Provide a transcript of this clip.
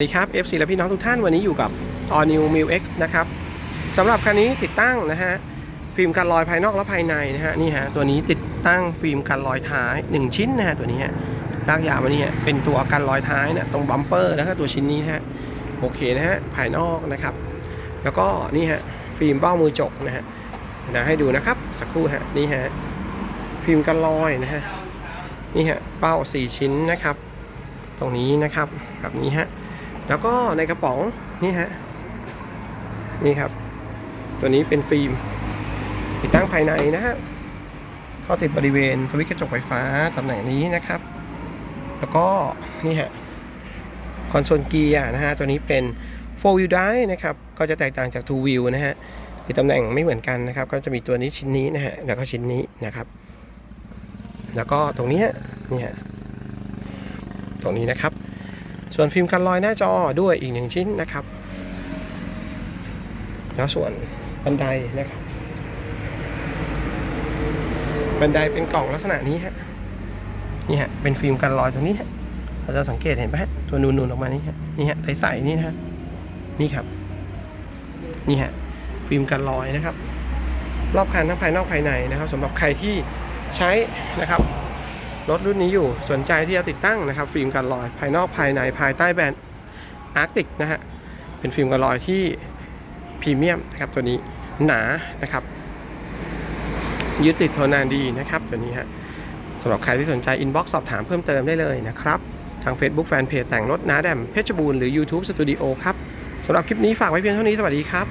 สวัสดีครับ FC และพี่น้องทุกท่านวันนี้อยู่กับ All New m i l X นะครับสำหรับคันนี้ติดตั้งนะฮะฟิล์มกันรอยภายนอกและภายในนะฮะนี่ฮะตัวนี้ติดตั้งฟิล์มกันรอยท้าย 1 ชิ้นนะฮะตัวนี้ฮะลากยาวมานี่ฮะเป็นตัวกันรอยท้ายนะตรงบัมเปอร์แล้วก็ตัวชิ้นนี้นะฮะโอเคนะฮะภายนอกนะครับ แล้วก็นี่ฮะฟิล์มเบ้ามือจกนะฮะนะให้ดูนะครับสักครู่ฮะนี่ฮะฟิล์มกันรอยนะฮะนี่ฮะเบ้า 4 ชิ้นนะครับ ตรงนี้นะครับแบบนี้ฮะ แล้วก็ในกระป๋องนี่ฮะนี่ครับ ตัวนี้เป็นฟิล์ม ติดตั้งภายในนะฮะก็ติดบริเวณสวิตช์กระจกไฟฟ้าตำแหน่งนี้นะครับ แล้วก็นี่ฮะคอนโซลเกียร์นะฮะตัวนี้เป็น4 wheel drive นะครับ ก็จะแตกต่างจาก2 wheel นะฮะคือตำแหน่งไม่เหมือนกันนะครับ ก็จะมีตัวนี้ชิ้นนี้นะฮะแล้วก็ชิ้นนี้นะครับ แล้วก็ตรงนี้นี่ฮะตรงนี้นะครับ ส่วนฟิล์มกันรอยหน้าจอด้วยอีกหนึ่งชิ้นนะครับ แล้วส่วนบันไดนะครับ บันไดเป็นกล่องลักษณะนี้ฮะนี่ฮะเป็นฟิล์มกันรอยตรงนี้ฮะเราจะสังเกตเห็นไหมฮะตัวนูนๆออกมานี่ฮะนี่ฮะใสๆนี่นะฮะนี่ครับ นี่ฮะฟิล์มกันรอยนะครับ รอบคันทั้งภายนอกภายในนะครับสำหรับใครที่ใช้นะครับ รถรุ่นนี้อยู่สนใจที่จะติดตั้งนะครับ ฟิล์มกันรอยภายนอกภายในภายใต้แบรนด์อาร์ติกนะฮะเป็นฟิล์มกันรอยที่พรีเมียมนะครับตัวนี้หนานะครับยึดติดทนนานดีนะครับตัวนี้ฮะสำหรับใครที่สนใจอินบ็อกซ์สอบถามเพิ่มเติมได้เลยนะครับทาง Facebook Fanpage แต่งรถน้าแดมเพชรบูรณ์หรือ YouTube Studio ครับสำหรับคลิปนี้ฝากไว้เพียงเท่านี้สวัสดีครับ